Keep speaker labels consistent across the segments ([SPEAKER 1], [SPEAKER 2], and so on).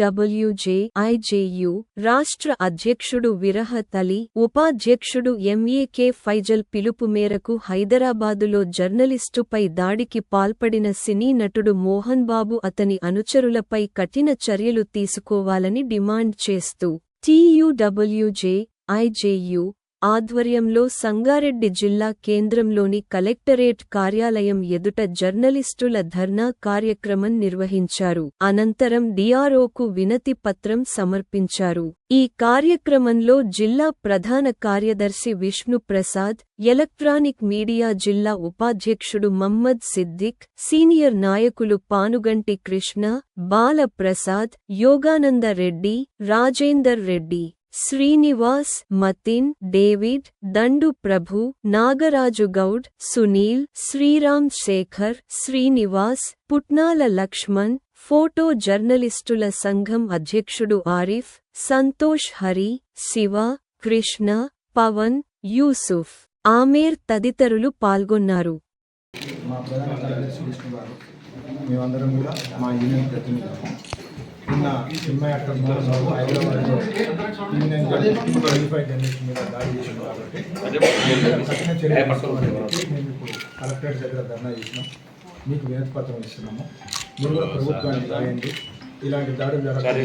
[SPEAKER 1] TUWJ IJU రాష్ట్ర అధ్యక్షుడు విరహత్ అలీ ఉపాధ్యక్షుడు ఎంఏకే ఫైజల్ పిలుపు మేరకు హైదరాబాదులో జర్నలిస్టుపై దాడికి పాల్పడిన సినీ నటుడు మోహన్ బాబు అతని అనుచరులపై కఠిన చర్యలు తీసుకోవాలని డిమాండ్ చేస్తూ టీయూడబ్ల్యూజే ఐజేయు ఆధ్వర్యంలో సంగారెడ్డి జిల్లా కేంద్రంలోని కలెక్టరేట్ కార్యాలయం ఎదుట జర్నలిస్టుల ధర్నా కార్యక్రమం నిర్వహించారు. అనంతరం డిఆర్ఓకు వినతి పత్రం సమర్పించారు. ఈ కార్యక్రమంలో జిల్లా ప్రధాన కార్యదర్శి విష్ణు ప్రసాద్ ఎలక్ట్రానిక్ మీడియా జిల్లా ఉపాధ్యక్షుడు మహ్మద్ సిద్దిక్ సీనియర్ నాయకులు పానుగంటి కృష్ణ బాలప్రసాద్ యోగానందరెడ్డి యోగానంద రెడ్డి రాజేందర్ రెడ్డి. శ్రీనివాస్ మతిన్ డేవిడ్ దండు ప్రభు నాగరాజు గౌడ్ సునీల్ శ్రీరామ్ శేఖర్ శ్రీనివాస్ పుట్నాల లక్ష్మణ్ ఫోటో జర్నలిస్టుల సంఘం అధ్యక్షుడు ఆరిఫ్ సంతోష్ హరి శివ కృష్ణ పవన్ యూసుఫ్ ఆమేర్ తదితరులు పాల్గొన్నారు.
[SPEAKER 2] మా ప్రధాన కార్యదర్శి విష్ణు గారు మేమందరం కూడా మా యూనియన్ ప్రతినిధులు. నిన్న మీద దాడి కాబట్టి కఠిన ఇప్పుడు కలెక్టరేట్ దగ్గర ధర్నా చేసినాం. మీకు వినతి పత్రం ఇస్తున్నాము. మీరు కూడా ప్రభుత్వాన్ని రాయండి. ఇలాంటి దాడులు
[SPEAKER 3] జరగాలి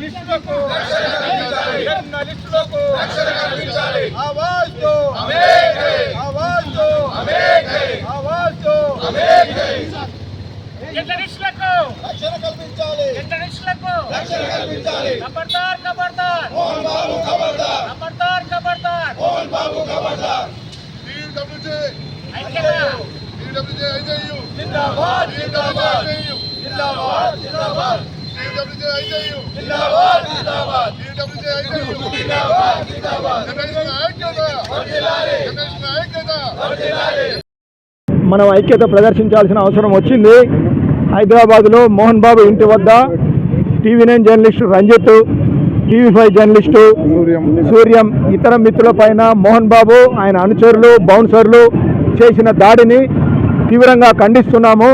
[SPEAKER 3] జర్నలిస్టులకు జర్నలిస్టులకు ఆవాజ్ దో ఆవాజ్ దో ఆవాజ్ దో జర్నలిస్టులకు రక్షణ కల్పించాలి జర్నలిస్టులకు రక్షణ కల్పించాలి ఖబర్దార్ ఖబర్దార్ మోహన్ బాబు ఖబర్దార్ ఖబర్దార్ ఖబర్దార్ మోహన్ బాబు ఖబర్దార్ డీడబ్ల్యూజే డీడబ్ల్యూజే ఐజేయు జిందాబాద్ జిందాబాద్ జిందాబాద్ జిందాబాద్
[SPEAKER 4] మనం ఐక్యత ప్రదర్శించాల్సిన అవసరం వచ్చింది. హైదరాబాద్లో మోహన్ బాబు ఇంటి వద్ద TV nine journalist Ranjith TV five journalist Suryam. ఇతర మిత్రుల పైన మోహన్ బాబు ఆయన అనుచరులు బౌన్సర్లు చేసిన దాడిని తీవ్రంగా ఖండిస్తున్నాము.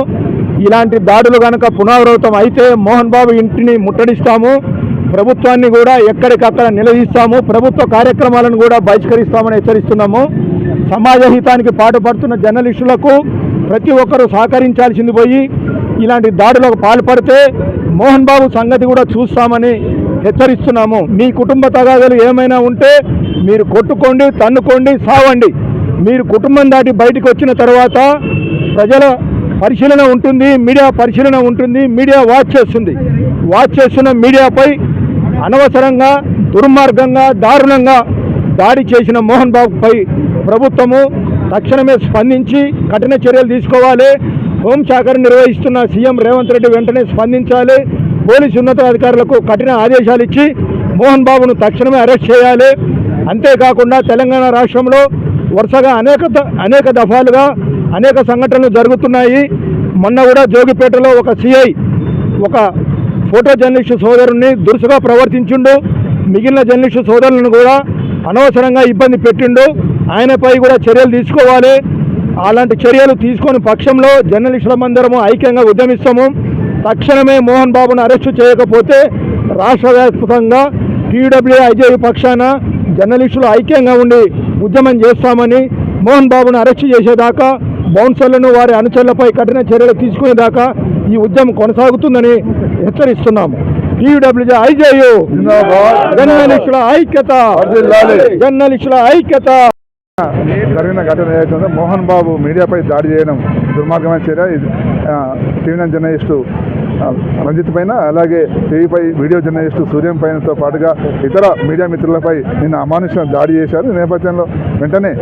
[SPEAKER 4] ఇలాంటి దాడులు కనుక పునరావృతం అయితే మోహన్ బాబు ఇంటిని ముట్టడిస్తాము. ప్రభుత్వాన్ని కూడా ఎక్కడికక్కడ నిలదీస్తాము. ప్రభుత్వ కార్యక్రమాలను కూడా బహిష్కరిస్తామని హెచ్చరిస్తున్నాము. సమాజ హితానికి పాటుపడుతున్న జర్నలిస్టులకు ప్రతి ఒక్కరూ సహకరించాల్సింది పోయి ఇలాంటి దాడులకు పాల్పడితే మోహన్ బాబు సంగతి కూడా చూస్తామని హెచ్చరిస్తున్నాము. మీ కుటుంబ తగాదాలు ఏమైనా ఉంటే మీరు కొట్టుకోండి తన్నుకోండి సావండి. మీరు కుటుంబం దాటి బయటికి వచ్చిన తర్వాత ప్రజల పరిశీలన ఉంటుంది మీడియా పరిశీలన ఉంటుంది మీడియా వాచ్ చేస్తుంది. వాచ్ చేస్తున్న మీడియాపై అనవసరంగా దుర్మార్గంగా దారుణంగా దాడి చేసిన మోహన్ బాబుపై ప్రభుత్వము తక్షణమే స్పందించి కఠిన చర్యలు తీసుకోవాలి. హోంశాఖను నిర్వహిస్తున్న సీఎం రేవంత్ రెడ్డి వెంటనే స్పందించాలి. పోలీసు ఉన్నతాధికారులకు కఠిన ఆదేశాలు ఇచ్చి మోహన్ బాబును తక్షణమే అరెస్ట్ చేయాలి. అంతేకాకుండా తెలంగాణ రాష్ట్రంలో వరుసగా అనేక ద- అనేక దఫాలుగా అనేక సంఘటనలు జరుగుతున్నాయి. మొన్న కూడా జోగిపేటలో ఒక సిఐ ఒక ఫోటో జర్నలిస్టు సోదరుని దురుసుగా ప్రవర్తించిండు. మిగిలిన జర్నలిస్టు సోదరులను కూడా అనవసరంగా ఇబ్బంది పెట్టిండు. ఆయనపై కూడా చర్యలు తీసుకోవాలి. అలాంటి చర్యలు తీసుకొని పక్షంలో జర్నలిస్టులమందరము ఐక్యంగా ఉద్యమిస్తాము. తక్షణమే మోహన్ బాబును అరెస్టు చేయకపోతే రాష్ట్ర వ్యాప్తంగా టీడబ్ల్యూ ఐజే పక్షాన జర్నలిస్టులు ఐక్యంగా ఉండి ఉద్యమం చేస్తామని మోహన్ బాబును అరెస్టు చేసేదాకా బౌన్సర్లను వారి అనుచరులపై కఠిన చర్యలు తీసుకునేదాకా ఈ ఉద్యమం కొనసాగుతుందని హెచ్చరిస్తున్నాము. టీడబ్ల్యూజే ఐజేయు జర్నలిస్టుల ఐక్యత. జర్నలిస్టుల ఐక్యత.
[SPEAKER 5] జరిగిన ఘటన ఏదైతుందో మోహన్ బాబు మీడియాపై దాడి చేయడం దుర్మార్గమైన చర్య. నైన్ జర్నలిస్టు రంజిత్ పైన అలాగే టీవీపై వీడియో జర్నలిస్టు సూర్యం పైనతో పాటుగా ఇతర మీడియా మిత్రులపై నిన్న అమానుష దాడి చేశారు. నేపథ్యంలో వెంటనే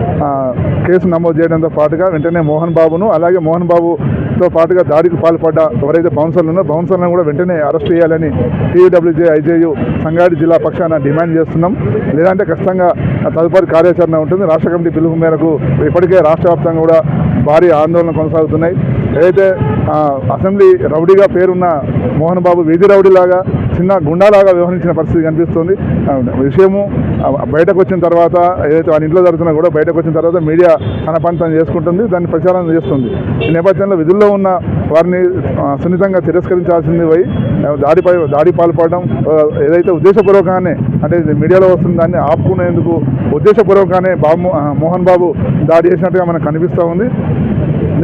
[SPEAKER 5] కేసు నమోదు చేయడంతో పాటుగా వెంటనే మోహన్ బాబును అలాగే మోహన్ బాబుతో పాటుగా దాడికి పాల్పడ్డ ఎవరైతే బౌన్సర్లు ఉన్నారో బౌన్సర్లను కూడా వెంటనే అరెస్ట్ చేయాలని టీడబ్ల్యూజే ఐజేయు సంగారెడ్డి జిల్లా పక్షాన డిమాండ్ చేస్తున్నాం. లేదంటే ఖచ్చితంగా తదుపరి కార్యాచరణ ఉంటుంది. రాష్ట్ర కమిటీ పిలుపు మేరకు ఇప్పటికే రాష్ట్ర వ్యాప్తంగా కూడా భారీ ఆందోళన కొనసాగుతున్నాయి. ఏదైతే అసెంబ్లీ రౌడీగా పేరున్న మోహన్ బాబు వీధి రౌడీలాగా చిన్న గుండాలాగా వ్యవహరించిన పరిస్థితి కనిపిస్తుంది. విషయము బయటకు వచ్చిన తర్వాత ఏదైతే వాళ్ళ ఇంట్లో జరుగుతున్నా కూడా బయటకు వచ్చిన తర్వాత మీడియా తన పని తను చేసుకుంటుంది దాన్ని ప్రచారం చేస్తుంది. ఈ నేపథ్యంలో విధుల్లో ఉన్న వారిని సున్నితంగా తిరస్కరించాల్సింది పోయి దాడిపై దాడి పాల్పడడం ఏదైతే ఉద్దేశపూర్వకంగానే అంటే మీడియాలో వస్తున్న దాన్ని ఆపుకునేందుకు ఉద్దేశపూర్వకంగానే బాబు మోహన్ బాబు దాడి చేసినట్టుగా మనకు కనిపిస్తూ ఉంది.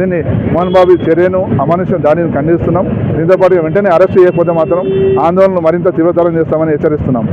[SPEAKER 5] దీన్ని మోహన్ బాబు చర్యను అమానుష దాడిని ఖండిస్తున్నాం. దీంతో పాటు వెంటనే అరెస్ట్ చేయకపోతే మాత్రం ఆందోళనలు మరింత తీవ్రతరం చేస్తామని హెచ్చరిస్తున్నాం.